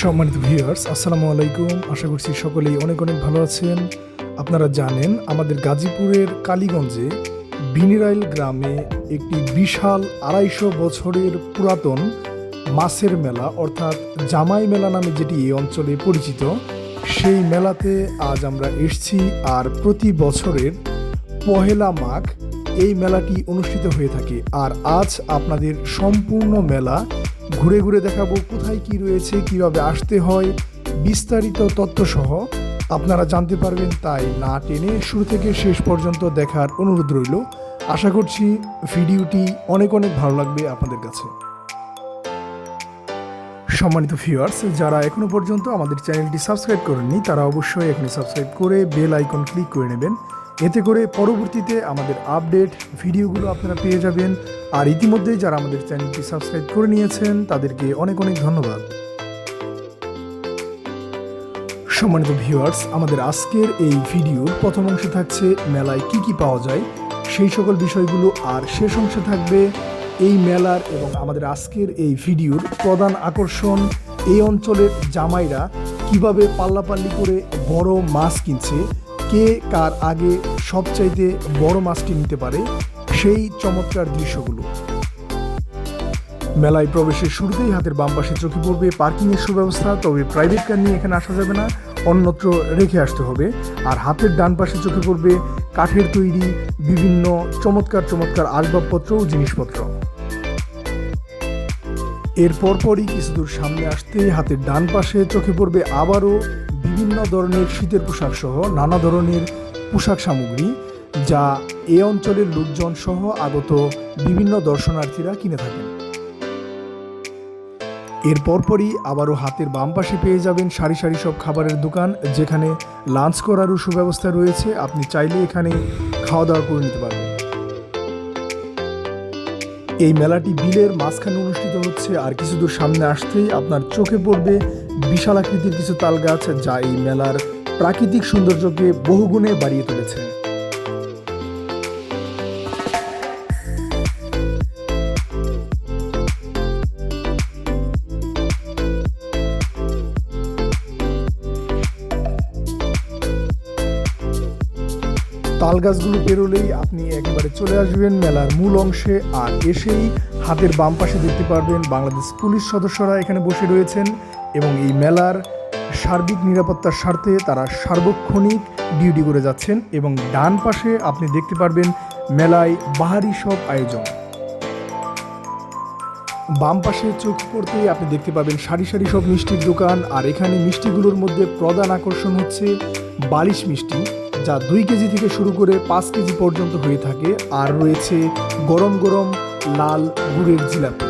সম্মানিত ভিউয়ার্স আসসালামু আলাইকুম। আশা করছি সকলেই অনেক অনেক ভালো আছেন। আপনারা জানেন, আমাদের গাজীপুরের কালীগঞ্জে বিনিরাইল গ্রামে একটি বিশাল আড়াইশো বছরের পুরাতন মাছের মেলা, অর্থাৎ জামাই মেলা নামে যেটি এই অঞ্চলে পরিচিত, সেই মেলাতে আজ আমরা এসছি আর প্রতি বছরের পহেলা মাঘ এই মেলাটি অনুষ্ঠিত হয়ে থাকে। আর আজ আপনাদের সম্পূর্ণ মেলা ঘুরে ঘুরে দেখাবো কোথায় কি রয়েছে, কীভাবে আসতে হয়, বিস্তারিত তথ্যসহ আপনারা জানতে পারবেন তাই না টেনে শুরু থেকে শেষ পর্যন্ত দেখার অনুরোধ রইল। আশা করছি ভিডিওটি অনেক অনেক ভালো লাগবে আপনাদের কাছে। সম্মানিত ভিউয়ার্স যারা এখনও পর্যন্ত আমাদের চ্যানেলটি সাবস্ক্রাইব করেননি, তারা অবশ্যই এখনই সাবস্ক্রাইব করে বেল আইকন ক্লিক করে নেবেন। এতে করে পরবর্তীতে আমাদের আপডেট ভিডিওগুলো আপনারা পেয়ে যাবেন। আর ইতিমধ্যেই যারা আমাদের চ্যানেলটি সাবস্ক্রাইব করে নিয়েছেন, তাদেরকে অনেক অনেক ধন্যবাদ। সম্মানিত ভিউয়ার্স আমাদের আজকের এই ভিডিওর প্রথম অংশে থাকছে মেলায় কি কি পাওয়া যায়, সেই সকল বিষয়গুলো আর শেষ অংশে থাকবে এই মেলার এবং আমাদের আজকের এই ভিডিওর প্রধান আকর্ষণ, এই অঞ্চলের জামাইরা কীভাবে পাল্লাপাল্লি করে বড় মাছ কিনছে, কে কার আগে সবচাইতে বড় মাছটি নিতে পারে, সেই চমৎকার দৃশ্যগুলো। মেলায় প্রবেশের শুরুতেই হাতের বাম পাশে চোখে পড়বে পার্কিংয়ের সুব্যবস্থা, তবে প্রাইভেট কার নিয়ে এখানে আসা যাবে না। অন্যত্র রেখে আসতে হবে। আর হাতের ডান পাশে চোখে পড়বে কাঠের তৈরি বিভিন্ন চমৎকার চমৎকার আসবাবপত্র ও জিনিসপত্র। এর পরপরই কিছু দূর সামনে আসতেই হাতের ডান পাশে চোখে পড়বে আবারও বিভিন্ন ধরনের শীতের পোশাক সহ নানা ধরনের পোশাক সামগ্রী, যা এ অঞ্চলের লোকজন সহ আগত বিভিন্ন দর্শনার্থীরা কিনে থাকেন। এর পরপরই আবারও হাতের বাম পাশে পেয়ে যাবেন সারি সারি সব খাবারের দোকান, যেখানে লাঞ্চ করারও সুব্যবস্থা রয়েছে। আপনি চাইলে এখানে খাওয়া দাওয়া করে নিতে পারবেন। এই মেলাটি বিলের মাঝখানে অনুষ্ঠিত হচ্ছে। আর কিছু দূর সামনে আসতেই আপনার চোখে পড়বে বিশাল আকৃতির কিছু তাল গাছ যা এই মেলার প্রাকৃতিক সৌন্দর্যকে বহুগুণে বাড়িয়ে তুলেছে। তাল গাছগুলো পেরোলেই আপনি একেবারে চলে আসবেন মেলার মূল অংশে আর এসেই হাতের বাম পাশে দেখতে পারবেন বাংলাদেশ পুলিশ সদস্যরা এখানে বসে রয়েছেন এবং এই মেলার সার্বিক নিরাপত্তার স্বার্থে তারা সার্বক্ষণিক ডিউটি করে যাচ্ছেন এবং ডান পাশে আপনি দেখতে পারবেন মেলায় বাহারি সব আয়োজন। বাম পাশে চোখ পড়তেই আপনি দেখতে পাবেন সারি সারি সব মিষ্টির দোকান আর এখানে মিষ্টিগুলোর মধ্যে প্রধান আকর্ষণ হচ্ছে বালিশ মিষ্টি। যা দুই কেজি থেকে শুরু করে পাঁচ কেজি পর্যন্ত হয়ে থাকে আর রয়েছে গরম গরম লাল গুড়ের জিলাপি।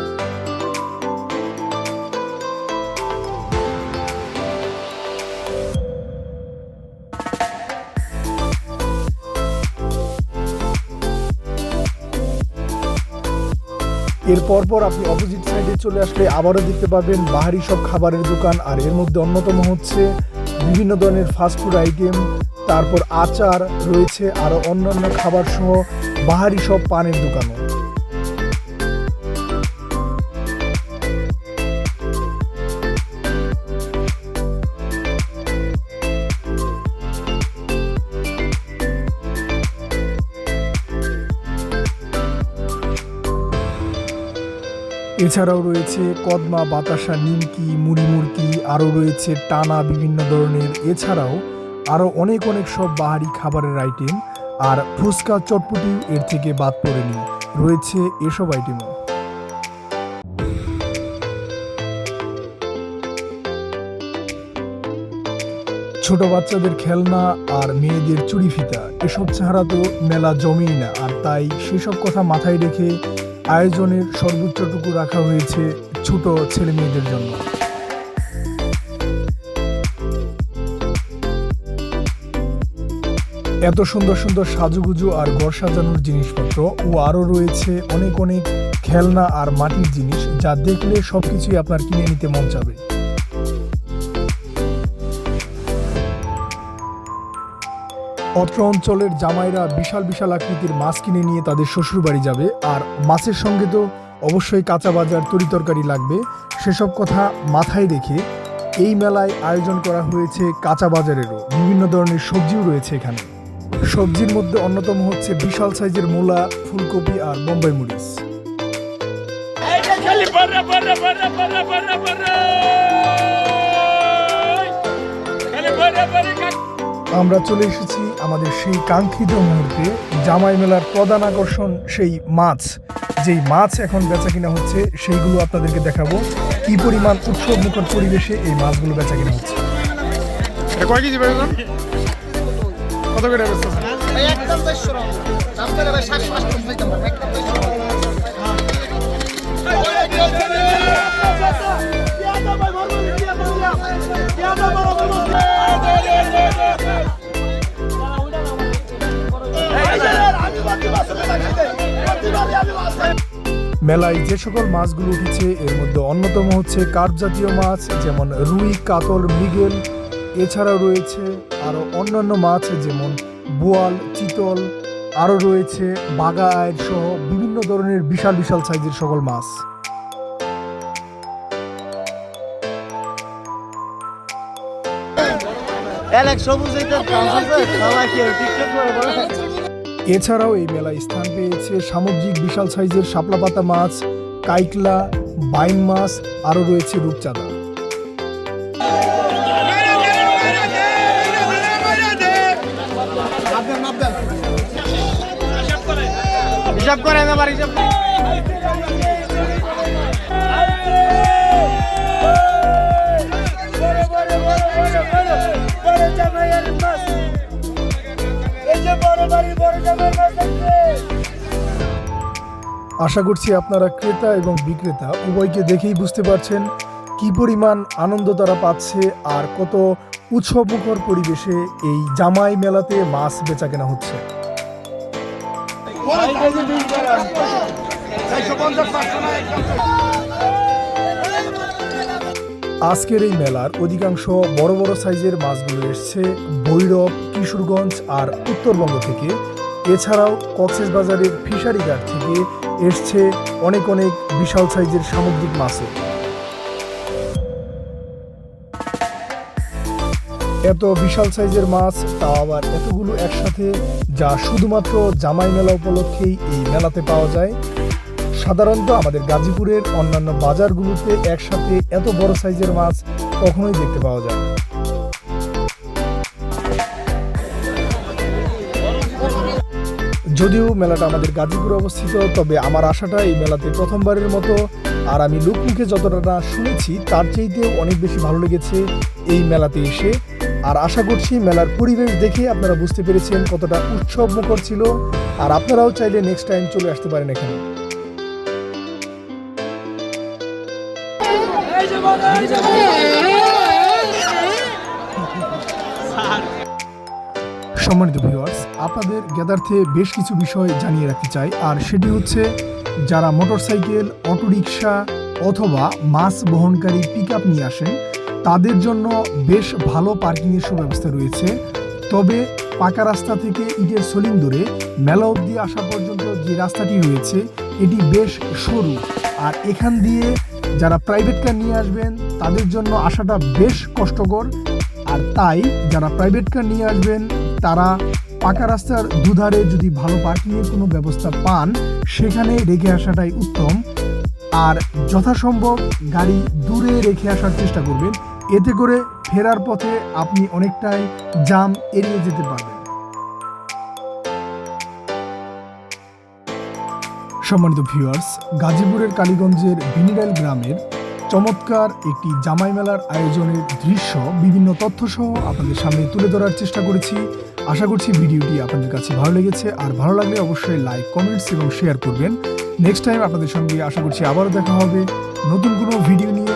এর পরপর আপনি অপোজিট সাইডে চলে আসলে আবারও দেখতে পাবেন বাহারি সব খাবারের দোকান আর এর মধ্যে অন্যতম হচ্ছে বিভিন্ন ধরনের ফাস্টফুড আইটেম তারপর আচার রয়েছে আরও অন্যান্য খাবার সহ বাহারি সব পানের দোকানও এছাড়াও রয়েছে কদমা, বাতাসা, নিমকি, মুড়ি মুড়কি আরও রয়েছে টানা বিভিন্ন ধরনের। এছাড়াও আরও অনেক অনেক সব বাহারি খাবারের আইটেম আর ফুচকা চটপটি এর থেকে বাদ পড়েনি রয়েছে এসব আইটেমও ছোট বাচ্চাদের খেলনা আর মেয়েদের চুরি ফিতা, এসব ছাড়া তো মেলা জমেই না। আর তাই সেসব কথা মাথায় রেখে আয়োজনের সর্বোচ্চটুকু রাখা হয়েছে ছোট ছেলে মেয়েদের জন্য। এত সুন্দর সুন্দর সাজুগুজু আর ঘর সাজানোর জিনিসপত্র ও আরও রয়েছে অনেক অনেক খেলনা আর মাটির জিনিস যা দেখলে সবকিছুই আপনার কিনে নিতে মন চাবে। অত্র অঞ্চলের জামাইরা বিশাল বিশাল আকৃতির মাছ কিনে নিয়ে তাদের শ্বশুর বাড়ি যাবে আর মাছের সঙ্গে তো অবশ্যই কাঁচা বাজার, তরি তরকারি লাগবে। সেসব কথা মাথায় রেখে এই মেলায় আয়োজন করা হয়েছে কাঁচা বাজারেরও। বিভিন্ন ধরনের সবজিও রয়েছে এখানে। সবজির মধ্যে অন্যতম হচ্ছে বিশাল সাইজের মূলা ফুলকপি আর বোম্বাই মরিচ। আমরা চলে এসেছি আমাদের সেই কাঙ্ক্ষিত মুহূর্তে জামাই মেলার প্রধান আকর্ষণ সেই মাছ। যেই মাছ এখন বেচা কিনা হচ্ছে সেইগুলো আপনাদেরকে দেখাবো। কি পরিমাণ উৎসব মুখর পরিবেশে এই মাছগুলো বেচা কিনা হচ্ছে। কয় কেজি কত করে ভাই একদম চারশো দাম করে ভাই সাতশো আটশো খাইতাম একদম মেলায় যে সকল মাছগুলো উঠেছে এর মধ্যে অন্যতম হচ্ছে কার্প জাতীয় মাছ যেমন রুই কাতল মৃগেল। এছাড়াও রয়েছে আরও অন্যান্য মাছ যেমন বোয়াল চিতল আরও রয়েছে বাগা আয়ের সহ বিভিন্ন ধরনের বিশাল বিশাল সাইজের সকল মাছ। এছাড়াও এই মেলায় স্থান পেয়েছে সামুদ্রিক বিশাল সাইজের শাপলা পাতা মাছ কাইকলা বাইন মাছ আরও রয়েছে রূপচাঁদা। হিসাব করে না বার হিসাব আশা করছি আপনারা ক্রেতা এবং বিক্রেতা উভয়কে দেখেই বুঝতে পারছেন কি পরিমাণ আনন্দ তারা পাচ্ছে আর কত উৎসবমুখর পরিবেশে এই জামাই মেলাতে মাছ বেচা কেনা হচ্ছে। আজকের এই মেলার অধিকাংশ বড় বড় সাইজের মাছগুলো এসছে ভৈরব, কিশোরগঞ্জ আর উত্তরবঙ্গ থেকে। এছাড়াও কক্সেস বাজারের ফিশারি ঘাট থেকে এসছে অনেক অনেক বিশাল সাইজের সামুদ্রিক মাছও। এত বিশাল সাইজের মাছ, তাও আবার এতগুলো একসাথে যা শুধুমাত্র জামাই মেলা উপলক্ষেই এই মেলাতে পাওয়া যায়। সাধারণত আমাদের গাজীপুরের অন্যান্য বাজারগুলোতে একসাথে এত বড় সাইজের মাছ কখনোই দেখতে পাওয়া যায় না। যদিও মেলাটা আমাদের গাজীপুরে অবস্থিত, তবে আমার আশাটা এই মেলাতে প্রথমবারের মতো, আর আমি লোকমুখে যতটা শুনেছি, তার চাইতেও অনেক বেশি ভালো লেগেছে এই মেলাতে এসে। আর আশা করছি মেলার পরিবেশ দেখে আপনারা বুঝতে পেরেছেন কতটা উৎসব মুখর ছিল, আর আপনারাও চাইলে নেক্সট টাইম চলে আসতে পারেন এখানে। সম্মানিত ভিউয়ার্স আপনাদের জ্ঞাতার্থে বেশ কিছু বিষয় জানিয়ে রাখতে চাই, আর সেটি হচ্ছে যারা মোটরসাইকেল অটোরিকশা অথবা মাছ বহনকারী পিক নিয়ে আসেন তাদের জন্য বেশ ভালো পার্কিংয়ের সুব্যবস্থা রয়েছে। তবে পাকা রাস্তা থেকে ইটের সলিং ধরে মেলা অবধি আসা পর্যন্ত যে রাস্তাটি রয়েছে, এটি বেশ সরু। আর এখান দিয়ে যারা প্রাইভেট কার নিয়ে আসবেন, তাদের জন্য আসাটা বেশ কষ্টকর। আর তাই যারা প্রাইভেট কার নিয়ে আসবেন, তারা পাকা রাস্তার দুধারে যদি ভালো পার্কিংয়ের কোনো ব্যবস্থা পান, সেখানে রেখে আসাটাই উত্তম। আর যথাসম্ভব গাড়ি দূরে রেখে আসার চেষ্টা করবেন। এতে করে ফেরার পথে আপনি অনেকটাই জাম এড়িয়ে যেতে পারবেন। সম্মানিত ভিউয়ার্স, গাজীপুরের কালীগঞ্জের বিনিরাল গ্রামের চমৎকার একটি জামাই মেলার আয়োজনের দৃশ্য, বিভিন্ন তথ্য সহ আপনাদের সামনে তুলে ধরার চেষ্টা করেছি। আশা করছি ভিডিওটি আপনাদের কাছে ভালো লেগেছে। আর ভালো লাগলে অবশ্যই লাইক, কমেন্টস এবং শেয়ার করবেন। নেক্সট টাইম আপনাদের সঙ্গে আশা করছি আবারও দেখা হবে। নতুন কোনো ভিডিও নিয়ে